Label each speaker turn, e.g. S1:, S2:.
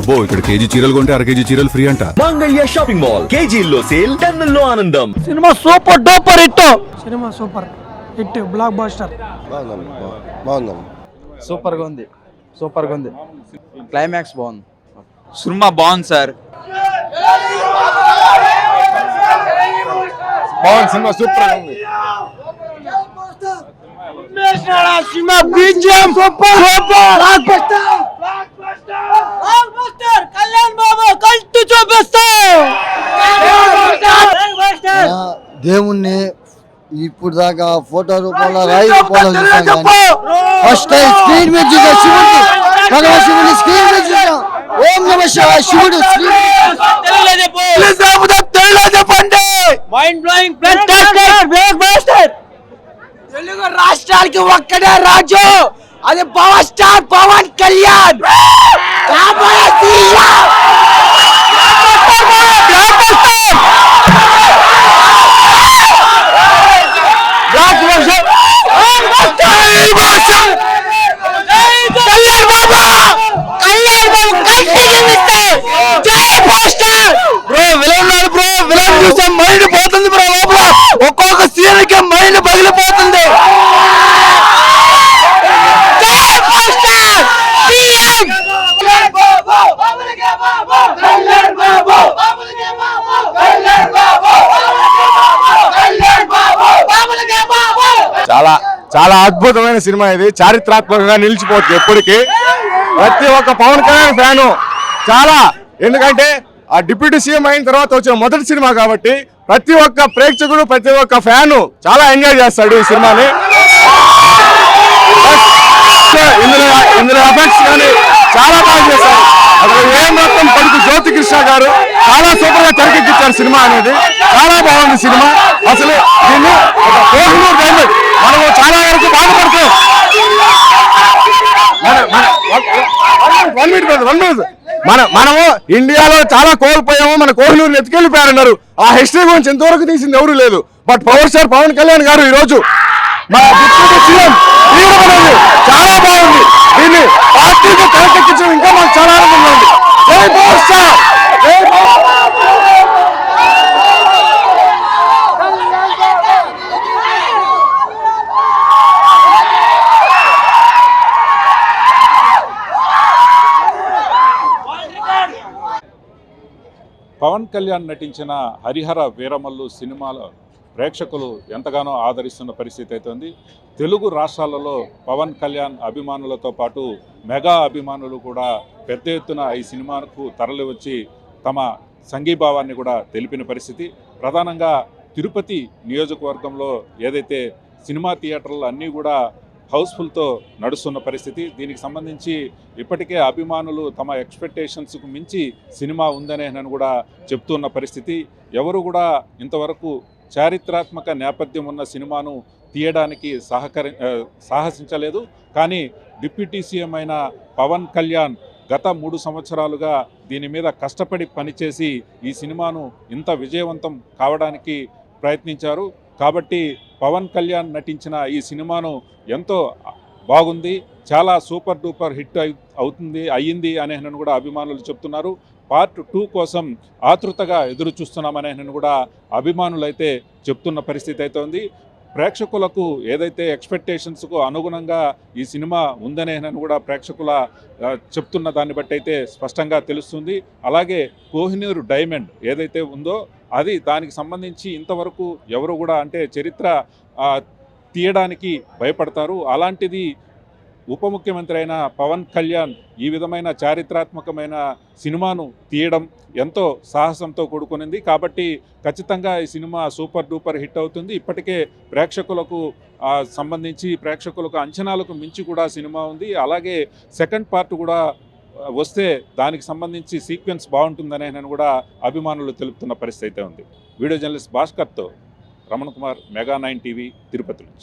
S1: అబ్బో ఇక్కడ కేజీ చీరలు కొంటే అర కేజీ చీరలు ఫ్రీ అంట.
S2: Mangalya shopping mall. కేజీల్లో సేల్ టన్నుల్లో ఆనందం.
S3: Cinema super duper
S4: hit. Cinema super hit blockbuster
S5: బాగుందండి
S6: సూపర్గా ఉంది సూపర్గా ఉంది. క్లైమాక్స్ బాగుంది.
S7: సినిమా బాగుంది సార్.
S5: బాగుంది సినిమా సూపర్ ఉంది.
S3: Cinema BGM super super. Blockbuster Kalyan Babu cult చూపిస్తా
S8: ఆ దేవుణ్ణి ఇప్పుడు దాకా ఫోటో రూపంలో రాయి రూపంలో చూసాం కానీ ఫస్ట్ టైం స్క్రీన్ మీద చూసాం శివుడిని భగవాన్ శివుని స్క్రీన్ మీద చూసాం ఓం నమ శివాయ శివుడు
S3: చెప్పండి mind blowing blockbuster Telugu రాష్ట్రాలకి ఒక్కడే రాజు అది పవర్ స్టార్ పవన్ కళ్యాణ్ కాబోయే సీఎం. మైండ్ పోతుంది బ్రో లోపల. ఒక్కొక్క సీన్ మైండ్ పగిలిపోతుంది.
S5: చాలా చాలా అద్భుతమైన సినిమా ఇది. చారిత్రాత్మకంగా నిలిచిపోతుంది ఎప్పటికీ. ప్రతి ఒక్క పవన్ కళ్యాణ్ ఫ్యాను చాలా ఎందుకంటే ఆ డిప్యూటీ సీఎం అయిన తర్వాత వచ్చిన మొదటి సినిమా కాబట్టి ప్రతి ఒక్క ప్రేక్షకుడు ప్రతి ఒక్క ఫ్యాను చాలా ఎంజాయ్ చేస్తాడు ఈ సినిమాని. ఇందులో ఇందులో ఎఫెక్ట్స్ కానీ చాలా బాగా చేశారు. అసలు ఏం మొత్తం పడుతుంది కృష్ణ గారు చాలా సూపర్గా తెరకెక్కించారు సినిమా అనేది. చాలా బాగుంది సినిమా. అసలు దీన్ని ఒక కోహినూర్ డైమండ్ మనము చాలా వరకు బాధపడుతున్నాం మన- వన్ మినిట్ వన్ మినిట్. మన మనము ఇండియాలో చాలా కోల్పోయాము. మన కోహినూరు ఎత్తుకెళ్ళిపోయారన్నారు. ఆ హిస్టరీ గురించి ఎంతవరకు తీసింది ఎవరు లేదు. But power star Pawan Kalyan garu ఈ రోజు మన డిప్యూటీ సీఎం చాలా బాగుంది. దీన్ని పార్టీకి తెరకెక్కించడం ఇంకా మాకు చాలా ఆనందంగా ఉంది జై పవర్ స్టార్ జై పవర్
S9: పవన్ కళ్యాణ్ నటించిన హరిహర వీరమల్లు సినిమాలో ప్రేక్షకులు ఎంతగానో ఆదరిస్తున్న పరిస్థితి అయితే ఉంది తెలుగు రాష్ట్రాలలో పవన్ కళ్యాణ్ అభిమానులతో పాటు మెగా అభిమానులు కూడా పెద్ద ఎత్తున ఈ సినిమాకు తరలివచ్చి తమ సంఘీభావాన్ని కూడా తెలిపిన పరిస్థితి. ప్రధానంగా తిరుపతి నియోజకవర్గంలో ఏదైతే సినిమా థియేటర్లు అన్నీ కూడా హౌస్ఫుల్తో నడుస్తున్న పరిస్థితి. దీనికి సంబంధించి ఇప్పటికే అభిమానులు తమ ఎక్స్పెక్టేషన్స్కు మించి సినిమా ఉందనే నన్ను కూడా చెప్తున్న పరిస్థితి. ఎవరు కూడా ఇంతవరకు చారిత్రాత్మక నేపథ్యం ఉన్న సినిమాను తీయడానికి సహకరి సాహసించలేదు. కానీ డిప్యూటీ సీఎం అయిన పవన్ కళ్యాణ్ గత మూడు సంవత్సరాలుగా దీని మీద కష్టపడి పనిచేసి ఈ సినిమాను ఇంత విజయవంతం కావడానికి ప్రయత్నించారు. కాబట్టి పవన్ కళ్యాణ్ నటించిన ఈ సినిమాను ఎంతో బాగుంది చాలా సూపర్ డూపర్ హిట్ అవుతుంది అయ్యింది అనే కూడా అభిమానులు చెప్తున్నారు. పార్ట్ టూ కోసం ఆతృతగా ఎదురు చూస్తున్నామనే కూడా అభిమానులు అయితే చెప్తున్న పరిస్థితి అయితే ఉంది. ప్రేక్షకులకు ఏదైతే ఎక్స్పెక్టేషన్స్కు అనుగుణంగా ఈ సినిమా ఉందనే కూడా ప్రేక్షకుల చెప్తున్న దాన్ని బట్టి అయితే స్పష్టంగా తెలుస్తుంది. అలాగే కోహినూరు డైమండ్ ఏదైతే ఉందో అది దానికి సంబంధించి ఇంతవరకు ఎవరు కూడా అంటే చరిత్ర తీయడానికి భయపడతారు. అలాంటిది ఉప ముఖ్యమంత్రి అయిన పవన్ కళ్యాణ్ ఈ విధమైన చారిత్రాత్మకమైన సినిమాను తీయడం ఎంతో సాహసంతో కూడుకునింది. కాబట్టి ఖచ్చితంగా ఈ సినిమా సూపర్ డూపర్ హిట్ అవుతుంది. ఇప్పటికే ప్రేక్షకులకు సంబంధించి ప్రేక్షకులకు అంచనాలకు మించి కూడా సినిమా ఉంది. అలాగే సెకండ్ పార్ట్ కూడా వస్తే దానికి సంబంధించి సీక్వెన్స్ బాగుంటుందనే నేను కూడా అభిమానులు తెలుపుతున్న పరిస్థితి అయితే ఉంది. Video journalist భాస్కర్తో Ramana Kumar Mega nine TV Tirupati నుంచి.